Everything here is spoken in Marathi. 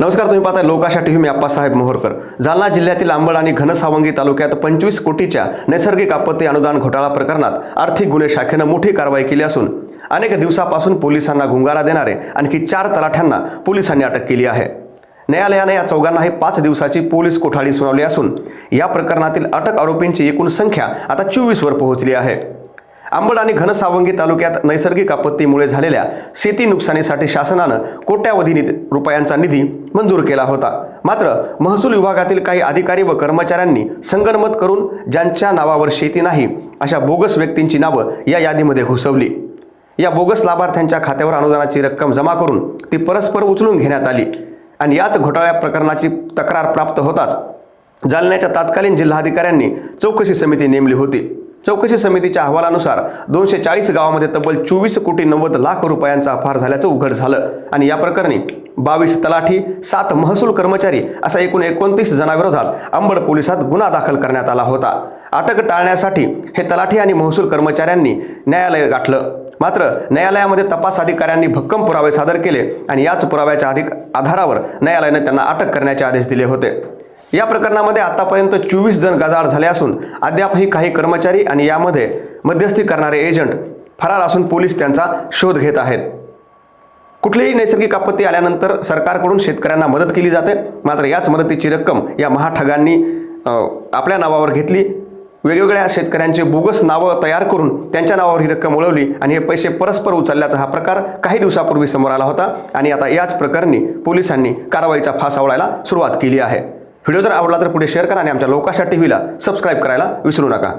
नमस्कार तुम्ही पाहता लोकाशा टीव्ही. मी आप्पासाहेब मोहरकर. जालना जिल्ह्यातील आंबड आणि घनसावंगी तालुक्यात पंचवीस कोटीच्या नैसर्गिक आपत्ती अनुदान घोटाळा प्रकरणात आर्थिक गुन्हे शाखेनं मोठी कारवाई केली असून अनेक दिवसापासून पोलिसांना गुंगारा देणारे आणखी चार तलाठ्यांना पोलिसांनी अटक केली आहे. न्यायालयाने या चौघांनाही पाच दिवसाची पोलीस कोठाडी सुनावली असून या प्रकरणातील अटक आरोपींची एकूण संख्या आता चोवीसवर पोहोचली आहे. आंबड आणि घनसावंगी तालुक्यात नैसर्गिक आपत्तीमुळे झालेल्या शेती नुकसानीसाठी शासनानं कोट्यावधी निधी रुपयांचा निधी मंजूर केला होता. मात्र महसूल विभागातील काही अधिकारी व कर्मचाऱ्यांनी संगनमत करून ज्यांच्या नावावर शेती नाही अशा बोगस व्यक्तींची नावं या यादीमध्ये घुसवली. या बोगस लाभार्थ्यांच्या खात्यावर अनुदानाची रक्कम जमा करून ती परस्पर उचलून घेण्यात आली आणि याच घोटाळ्या प्रकरणाची तक्रार प्राप्त होताच जालन्याच्या तत्कालीन जिल्हाधिकाऱ्यांनी चौकशी समिती नेमली होती. चौकशी समितीच्या अहवालानुसार दोनशे चाळीस गावामध्ये तब्बल चोवीस कोटी नव्वद लाख रुपयांचा अपहार झाल्याचं उघड झालं. आणि या प्रकरणी बावीस तलाठी सात महसूल कर्मचारी असा एकूण एकोणतीस जणांविरोधात अंबड पोलिसात गुन्हा दाखल करण्यात आला होता. अटक टाळण्यासाठी हे तलाठी आणि महसूल कर्मचाऱ्यांनी न्यायालय गाठलं. मात्र न्यायालयामध्ये तपास अधिकाऱ्यांनी भक्कम पुरावे सादर केले आणि याच पुराव्याच्या अधिक आधारावर न्यायालयाने त्यांना अटक करण्याचे आदेश दिले होते. या प्रकरणामध्ये आतापर्यंत चोवीस जण गजाआड झाले असून अद्यापही काही कर्मचारी आणि यामध्ये मध्यस्थी करणारे एजंट फरार असून पोलीस त्यांचा शोध घेत आहेत. कुठलीही नैसर्गिक आपत्ती आल्यानंतर सरकारकडून शेतकऱ्यांना मदत केली जाते. मात्र याच मदतीची रक्कम या महाठगांनी आपल्या नावावर घेतली. वेगवेगळ्या शेतकऱ्यांचे बोगस नावं तयार करून त्यांच्या नावावर ही रक्कम वळवली आणि हे पैसे परस्पर उचलल्याचा हा प्रकार काही दिवसापूर्वी समोर आला होता. आणि आता याच प्रकरणी पोलिसांनी कारवाईचा फास आवळायला सुरुवात केली आहे. व्हिडिओ जर आवडला तर पुढे शेअर करा आणि आमच्या लोकाशा टीव्हीला सबस्क्राईब करायला विसरू नका.